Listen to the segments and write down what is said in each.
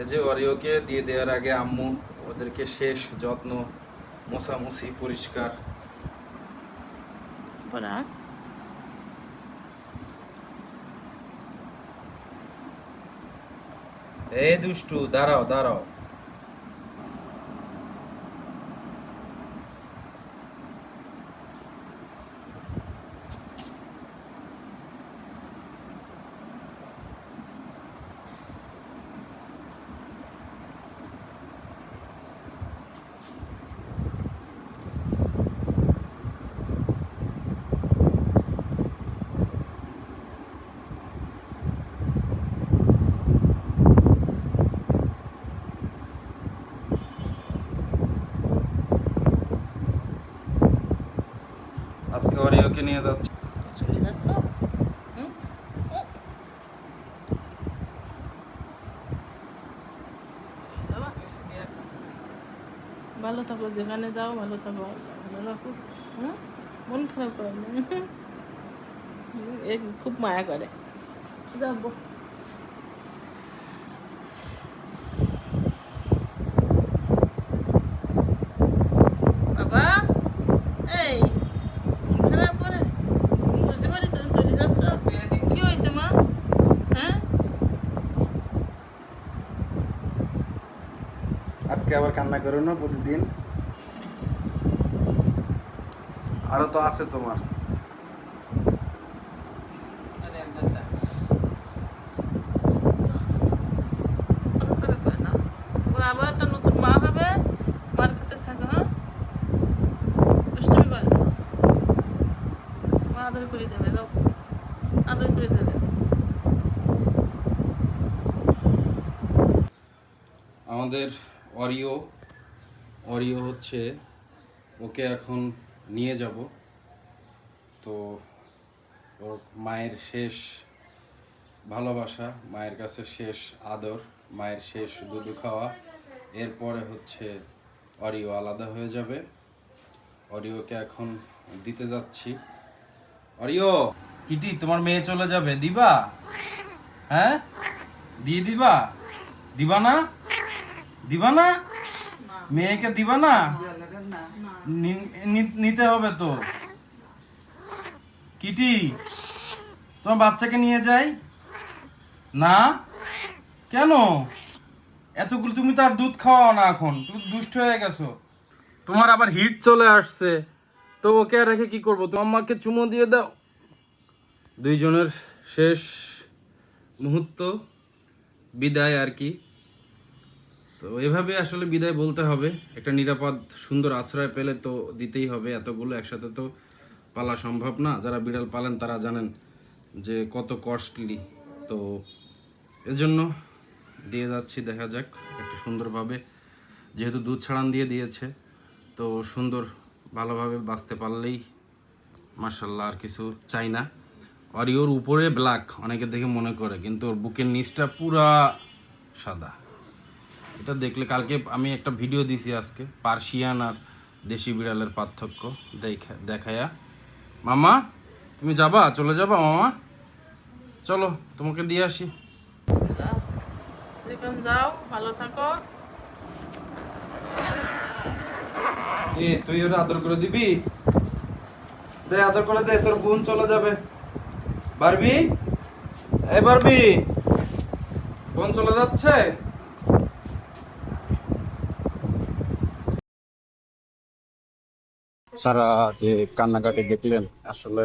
এই যে অরিওকে দিয়ে দেওয়ার আগে আম্মু ওদেরকে শেষ যত্ন মোছামুছি পরিষ্কার। এই দুষ্টু দাঁড়াও দাঁড়াও আজকে অরিওকে নিয়ে যাচ্ছি। চলে ভালো থাকো, যেখানে যাও ভালো থাকো। ভালো রাখো হ্যাঁ মন খারাপ করে খুব মায়া করে। যাব বাবা এই মন খারাপ করে বুঝতে পারিস তুমি চলে যাচ্ছ কি হয়েছে মা হ্যাঁ আজকে আবার কান্না করো না প্রতিদিন। আরও তো আছে তোমার। আবার একটা নতুন মা হবে মার কাছে থাকো হ্যাঁ দুষ্টুমি করে না মা আদর করে দেবে যাও আদর করে দেবে আমাদের অরিও অরিও হচ্ছে ওকে এখন নিয়ে যাব। তো ওর মায়ের শেষ ভালোবাসা, মায়ের কাছে শেষ আদর, মায়ের শেষ দুধু খাওয়া, এরপরে হচ্ছে অরিও আলাদা হয়ে যাবে। অরিওকে এখন দিতে যাচ্ছি। অরিও কিটি, তোমার মেয়ে চলে যাবে। দিবা? হ্যাঁ? দিয়ে দিবা? দিবা না? দিবা না মেয়েকে দিবা না নিতে হবে তো। কিটি, তোমার বাচ্চাকে নিয়ে যাই। না? কেন? এতগুলো তুমি তো আর দুধ খাওয়াও না এখন। তুমি দুষ্ট হয়ে গেছো। তোমার আবার হিট চলে আসছে। তো ওকে রেখে কি করব? তোমার মাকে চুমো দিয়ে দাও। দুইজনের শেষ মুহূর্ত। বিদায় আর কি। তো এভাবে আসলে বিদায় বলতে হবে। একটা নিরাপদ, সুন্দর আশ্রয় পেলে তো দিতেই হবে। এতগুলো একসাথে তো পালা সম্ভব না। যারা বিড়াল পালেন তারা জানেন যে কত কস্টলি তো এজন্য দিয়ে যাচ্ছি, দেখা যাক একটু সুন্দরভাবে। যেহেতু দুধ ছাড়ান দিয়ে দিয়েছে, তো সুন্দর ভালোভাবে বাঁচতে পারলেই মার্শাল্লাহ আর কিছু চাই না। আর ওর উপরে ব্ল্যাক অনেকে দেখে মনে করে, কিন্তু ওর বুকের নিচটা পুরা সাদা। এটা দেখলে কালকে আমি একটা ভিডিও দিছি আজকে পার্সিয়ান আর দেশি বিড়ালের পার্থক্য দেখা দেখায়া। মামা তুমি যাবা? চলে যাবা মামা? চলো তোমাকে দিয়ে আসি। যেখান যাও ভালো থাকো। এ তুই ওর আদর করে দিবি? দে আদর করে দে তোর বোন চলে যাবে। পারবি এ পারবি বোন চলে যাচ্ছে? সারা যে কান্নাকাটি দেখলেন, আসলে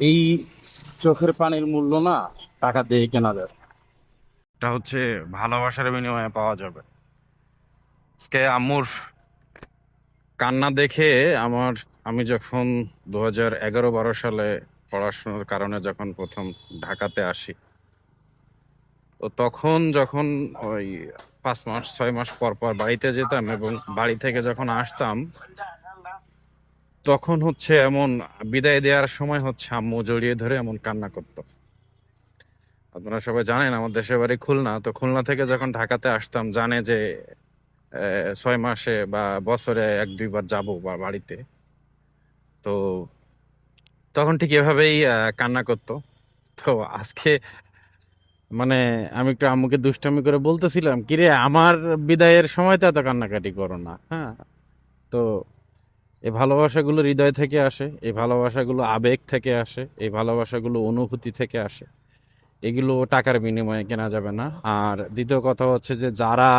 এই চোখের পানির মূল্য না টাকা দিয়ে কেনা যায়। এটা হচ্ছে ভালোবাসার বিনিময়ে পাওয়া যাবে। আজকে আম্মুর কান্না দেখে আমার, আমি যখন দু হাজার এগারো বারো সালে পড়াশোনার কারণে যখন প্রথম ঢাকাতে আসি তো তখন যখন ওই পাঁচ মাস, ছয় মাস পর পর বাড়িতে যেতাম এবং বাড়ি থেকে যখন আসতাম, তখন হচ্ছে এমন বিদায় দেওয়ার সময় হচ্ছে আম্মু জড়িয়ে ধরে এমন কান্না করতো। আপনারা সবাই জানেন, আমার দেশের বাড়ি খুলনা, তো খুলনা থেকে যখন ঢাকাতে আসতাম, জানে যে ছয় মাসে বা বছরে এক, দুইবার যাব বা বাড়িতে। তো তখন ঠিক এভাবেই কান্না করতো। তো আজকে মানে আমি একটু আম্মুকে দুষ্টামি করে বলতেছিলাম, কিরে, আমার বিদায়ের সময় তো এত কান্নাকাটি করো না। হ্যাঁ? তো এই ভালোবাসাগুলো হৃদয় থেকে আসে এই ভালোবাসাগুলো আবেগ থেকে আসে এই ভালোবাসাগুলো অনুভূতি থেকে আসে। এগুলো টাকার বিনিময়ে কেনা যাবে না। আর দ্বিতীয় কথা হচ্ছে যে, যারা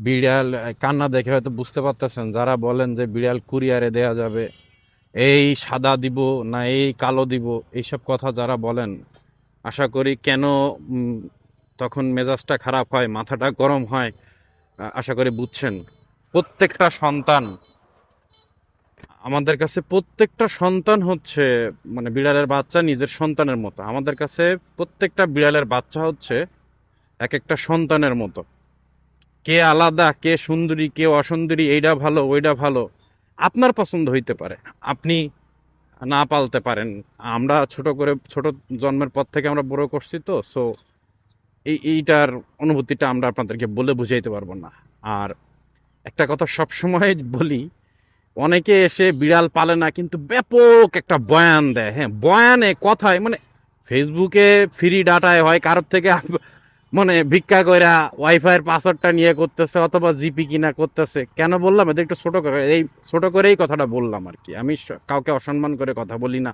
বিড়াল কান্না দেখে হয়তো বুঝতে পারতেছেন, যারা বলেন যে, বিড়াল কুরিয়ারে দেয়া যাবে, এই সাদা দিব না, এই কালো দিব, এইসব কথা যারা বলেন আশা করি কেন তখন মেজাজটা খারাপ হয়, মাথাটা গরম হয় আশা করি বুঝছেন। প্রত্যেকটা সন্তান, আমাদের কাছে প্রত্যেকটা সন্তান হচ্ছে মানে বিড়ালের বাচ্চা নিজের সন্তানের মতো। আমাদের কাছে প্রত্যেকটা বিড়ালের বাচ্চা হচ্ছে এক একটা সন্তানের মতো। কে আলাদা, কে সুন্দরী, কে অসুন্দরী এইটা ভালো ওইটা ভালো, আপনার পছন্দ হইতে পারে। আপনি না পালতে পারেন। আমরা ছোট করে, ছোট জন্মের পর থেকে আমরা বড় করছি তো সো এই, এইটার অনুভূতিটা আমরা আপনাদেরকে বলে বুঝাইতে পারব না। আর একটা কথা সবসময় বলি, অনেকে এসে বিড়াল পালে না, কিন্তু ব্যাপক একটা বয়ান দেয়। হ্যাঁ বয়ানে, কথায় মানে ফেসবুকে ফ্রি ডাটায় হয়, কারোর থেকে মানে ভিক্ষা কইরা ওয়াইফাইয়ের পাসওয়ার্ডটা নিয়ে করতেছে অথবা জিপি কিনা করতেছে। কেন বললাম? এটা একটু ছোট করে, এই ছোট করেই কথাটা বললাম আর কি। আমি কাউকে অসম্মান করে কথা বলি না।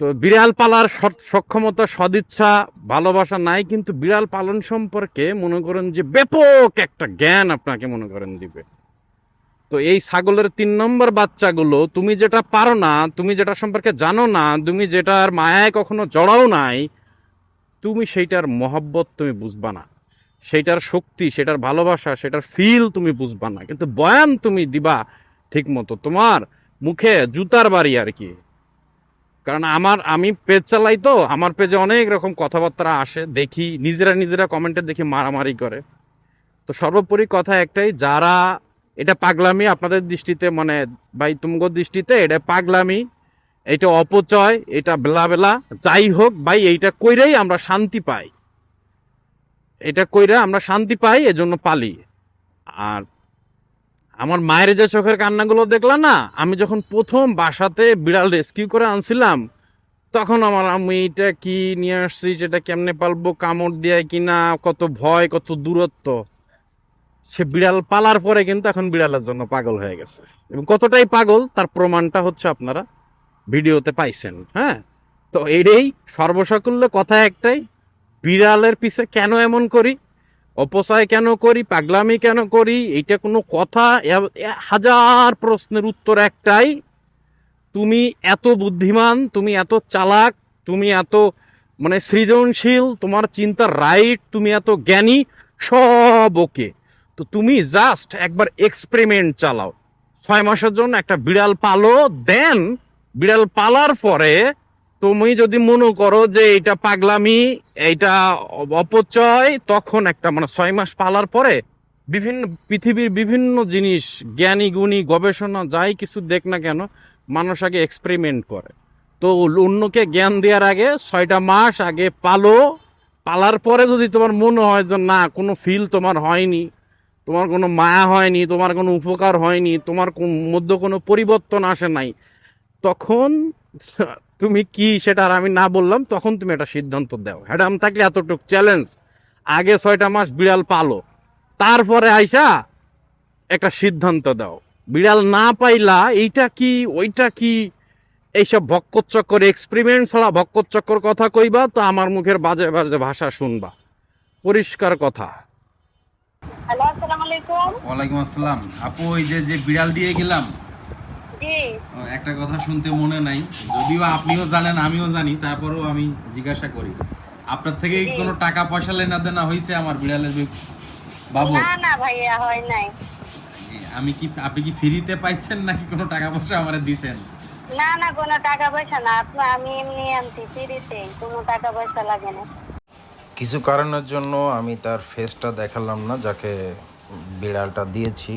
তো বিড়াল পালার সক্ষমতা, সদিচ্ছা, ভালোবাসা নাই, কিন্তু বিড়াল পালন সম্পর্কে মনে করেন যে ব্যাপক একটা জ্ঞান আপনাকে মনে করেন দিবে। তো এই ছাগলের তিন নম্বর বাচ্চাগুলো, তুমি যেটা পারো না, তুমি যেটা সম্পর্কে জানো না, তুমি যেটার মায়ায় কখনো জড়াও নাই তুমি সেইটার মহব্বত তুমি বুঝবা না। সেইটার শক্তি, সেটার ভালোবাসা, সেটার ফিল তুমি বুঝবা না। কিন্তু বয়ান তুমি দিবা ঠিক মতো তোমার মুখে জুতার বাড়ি আর কি। কারণ আমার, আমি পেজ চালাই তো, আমার পেজে অনেক রকম কথাবার্তা আসে, দেখি, নিজেরা নিজেরা কমেন্টে দেখি মারামারি করে। তো সর্বোপরি কথা একটাই, যারা, এটা পাগলামি আপনাদের দৃষ্টিতে মানে ভাই তুমগো দৃষ্টিতে এটা পাগলামি। এটা অপচয়, এটা বেলা বেলা। যাই হোক ভাই, এইটা কইরেই আমরা শান্তি পাই। এটা কইরা আমরা শান্তি পাই, এজন্য পালি। আর আমার মায়ের যে চোখের কান্নাগুলো দেখলাম না, আমি যখন প্রথম বাসাতে বিড়াল রেস্কিউ করে আনছিলাম, তখন আমার আমি এটা কি নিয়ে আসছি সেটা কেমনে পালবো? কামড় দেয় কিনা কত ভয়, কত দূরত্ব। সে বিড়াল পালার পরে কিন্তু এখন বিড়ালের জন্য পাগল হয়ে গেছে। এবং কতটাই পাগল, তার প্রমাণটা হচ্ছে আপনারা ভিডিওতে পাইছেন হ্যাঁ? তো এটাই সর্বসাকুল্য কথা একটাই, বিড়ালের পিছে কেন এমন করি? অপচয় কেন করি? পাগলামি কেন করি? এইটা কোনো কথা? হাজার প্রশ্নের উত্তর একটাই, তুমি এত বুদ্ধিমান, তুমি এত চালাক, তুমি এত মানে সৃজনশীল, তোমার চিন্তার রাইট, তুমি এত জ্ঞানী, সব ওকে। তো তুমি জাস্ট একবার এক্সপেরিমেন্ট চালাও। ছয় মাসের জন্য একটা বিড়াল পালো, দেন বিড়াল পালার পরে তুমি যদি মনে করো যে এটা পাগলামি, এইটা অপচয়, তখন একটা মানে ছয় মাস পালার পরে বিভিন্ন পৃথিবীর বিভিন্ন জিনিস, জ্ঞানী, গুণী, গবেষণা, যাই কিছু দেখ না কেন, মানুষ আগে এক্সপেরিমেন্ট করে। তো অন্যকে জ্ঞান দেওয়ার আগে ছয়টা মাস আগে পালো, পালার পরে যদি তোমার মনে হয় যে না, কোনো ফিল তোমার হয়নি, তোমার কোনো মায়া হয়নি, তোমার কোনো উপকার হয়নি, তোমার মধ্যে কোনো পরিবর্তন আসে নাই তখন তুমি কি সেটা আর আমি না বললাম তখন তুমি একটা সিদ্ধান্ত দাও। হ্যাডাম থাকলে এতটুক চ্যালেঞ্জ আগে ছয়টা মাস বিড়াল পালো তারপরে আইসা একটা সিদ্ধান্ত দাও। বিড়াল না পাইলা এইটা কি ওইটা কি এইসব ভক্কর এক্সপেরিমেন্ট ছাড়া ভক্কর কথা কইবা তো আমার মুখের বাজে বাজে ভাষা শুনবা। পরিষ্কার কথা। হ্যালো আসসালামু আলাইকুম। ওয়ালাইকুম আসসালাম। আপু ওই যে যে বিড়াল দিয়ে গেলাম একটা কথা শুনতে মনে নাই। যদিও আপনিও জানেন আমিও জানি তারপরেও আমি জিজ্ঞাসা করি। আপনার থেকে কোনো টাকা পয়সা লেনা দেনা হয়েছে আমার বিড়ালের বাবু? না না ভাইয়া হয় নাই। আমি কি আপনি কি ফ্রিতে পাইছেন নাকি কোনো টাকা পয়সা আমার দিছেন? না না কোনো টাকা পয়সা না। আপনি আমি এমনি আনছি ফ্রিতে কোনো টাকা পয়সা লাগে না। কিছু কারণের জন্য আমি তার ফেসটা দেখালাম না যাকে বিড়ালটা দিয়েছি।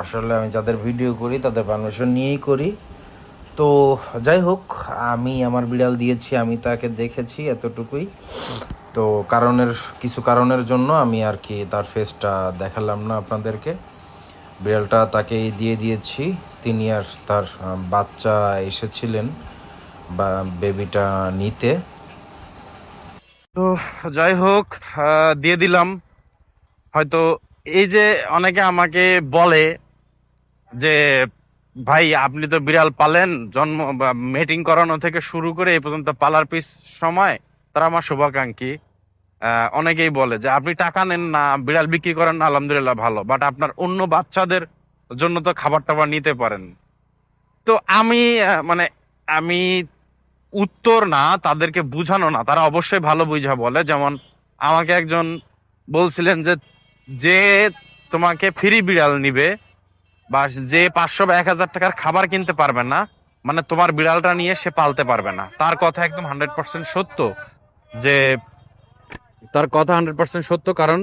আসলে আমি যাদের ভিডিও করি, তাদের পারমিশন নিয়েই করি। তো যাই হোক, আমি আমার বিড়াল দিয়েছি, আমি তাকে দেখেছি এতটুকুই। তো কারণের, কিছু কারণের জন্য আমি আর কি তার ফেসটা দেখালাম না আপনাদেরকে। বিড়ালটা তাকে দিয়ে দিয়েছি। তিনি আর তার বাচ্চা এসেছিলেন বা বেবিটা নিতে। তো যাই হোক দিয়ে দিলাম। হয়তো এই যে অনেকে আমাকে বলে যে, ভাই, আপনি তো বিড়াল পালেন, জন্ম মেটিং করানো থেকে শুরু করে এই পর্যন্ত পালার পিস সময়, তারা আমার শুভাকাঙ্ক্ষী। অনেকেই বলে যে, আপনি টাকা নেন না, বিড়াল বিক্রি করেন না, আলহামদুলিল্লাহ ভালো। বাট আপনার অন্য বাচ্চাদের জন্য তো খাবার টাবার নিতে পারেন। তো আমি মানে আমি উত্তর না, তাদেরকে বুঝানো না, তারা অবশ্যই ভালো বুঝা বলে। যেমন আমাকে একজন বলছিলেন যে যে তোমাকে ফ্রি বিড়াল নিবে বা যে পাঁচশো বা এক হাজার টাকার খাবার কিনতে পারবে না মানে তোমার বিড়ালটা নিয়ে সে পালতে পারবে না। তার কথা একদম হান্ড্রেড পার্সেন্ট সত্য যে তার কথা হান্ড্রেড পার্সেন্ট সত্য কারণ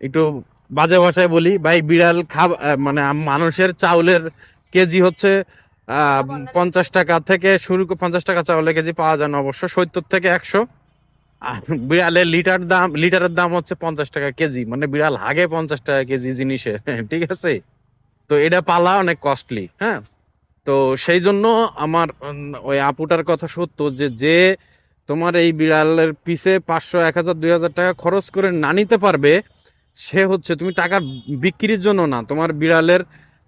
একটু বাজে ভাষায় বলি, ভাই বিড়াল খাব মানে মানুষের চাউলের কেজি হচ্ছে পঞ্চাশ টাকা থেকে শুরু করে পঞ্চাশ টাকা চাউলের কেজি পাওয়া যায় না অবশ্য। সত্তর থেকে একশো আর বিড়ালের লিটার দাম, লিটারের দাম হচ্ছে পঞ্চাশ টাকা কেজি মানে বিড়াল হাগে পঞ্চাশ টাকা কেজি জিনিসে, ঠিক আছে? তো এটা পালা অনেক কস্টলি হ্যাঁ? তো সেই জন্য আমার ওই আপুটার কথা সত্য যে যে তোমার এই বিড়ালের পিছে পাঁচশো, এক হাজার, দুই হাজার টাকা খরচ করে না নিতে পারবে, সে হচ্ছে, তুমি টাকা বিক্রির জন্য না, তোমার বিড়ালের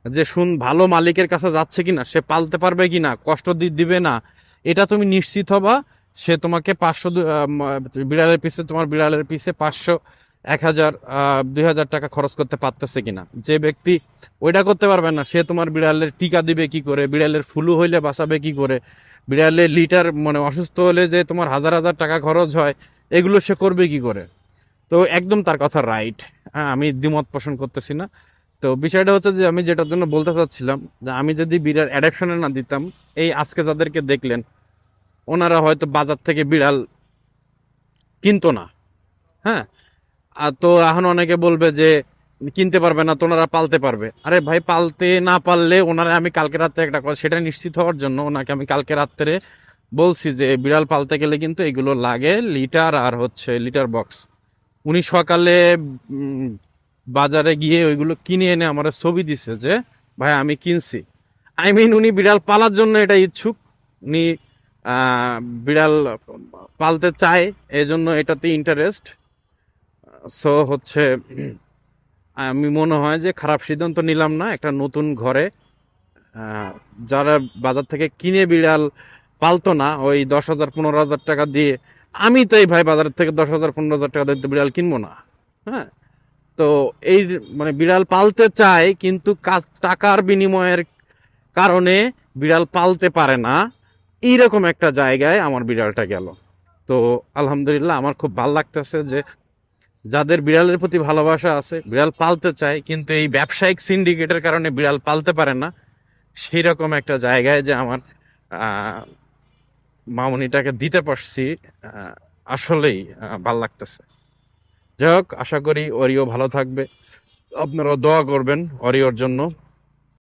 যে শুন ভালো মালিকের কাছে যাচ্ছে কিনা, সে পালতে পারবে কিনা, কষ্ট দিবে না, এটা তুমি নিশ্চিত হবা। সে তোমাকে পাঁচশো বিড়ালের পিছে তোমার বিড়ালের পিছে পাঁচশো, এক হাজার দুই হাজার টাকা খরচ করতে পারতেছে কিনা। যে ব্যক্তি ওইটা করতে পারবে না, সে তোমার বিড়ালের টিকা দিবে কি করে, বিড়ালের ফুলু হইলে বাঁচাবে কি করে, বিড়ালের লিটার মানে অসুস্থ হলে যে তোমার হাজার হাজার টাকা খরচ হয়, এগুলো সে করবে কি করে? তো একদম তার কথা রাইট হ্যাঁ আমি দ্বিমত পোষণ করতেছি না। তো বিষয়টা হচ্ছে যে আমি যেটার জন্য বলতে চাচ্ছিলাম, যে আমি যদি বিড়াল অ্যাডাপশনে না দিতাম, এই আজকে যাদেরকে দেখলেন ওনারা হয়তো বাজার থেকে বিড়াল কিনতো না। হ্যাঁ? আর তো এখন অনেকে বলবে যে, কিনতে পারবে না, তো ওনারা পালতে পারবে। আরে ভাই, পালতে না পারলে ওনারা, আমি কালকে রাত্রে একটা সেটা নিশ্চিত হওয়ার জন্য ওনাকে আমি কালকে রাত্রে বলছি যে বিড়াল পালতে গেলে কিন্তু এগুলো লাগে লিটার আর হচ্ছে লিটার বক্স। উনি সকালে বাজারে গিয়ে ওইগুলো কিনে এনে আমার ছবি দিছে যে, ভাই, আমি কিনছি। আই মিন উনি বিড়াল পালার জন্য এটা ইচ্ছুক। উনি বিড়াল পালতে চায় এই জন্য এটাতে ইন্টারেস্ট সো হচ্ছে, আমি মনে হয় যে খারাপ সিদ্ধান্ত নিলাম না, একটা নতুন ঘরে। যারা বাজার থেকে কিনে বিড়াল পালতো না, ওই দশ হাজার, পনেরো হাজার টাকা দিয়ে, আমি তো এই ভাই বাজার থেকে দশ হাজার, পনেরো হাজার টাকা দিয়ে বিড়াল কিনবো না। হ্যাঁ? তো এই মানে বিড়াল পালতে চায়, কিন্তু টাকার বিনিময়ের কারণে বিড়াল পালতে পারে না। এইরকম একটা জায়গায় আমার বিড়ালটা গেল। তো আলহামদুলিল্লাহ আমার খুব ভালো লাগতেছে যে যাদের বিড়ালের প্রতি ভালোবাসা আছে, বিড়াল পালতে চায়, কিন্তু এই ব্যবসায়িক সিন্ডিকেটের কারণে বিড়াল পালতে পারে না সেই রকম একটা জায়গায় যে আমার মামনিটাকে দিতে পারছি আসলেই ভালো লাগতেছে। যাই হোক, আশা করি অরিও ভালো থাকবে। আপনারাও দোয়া করবেন অরিওর জন্য।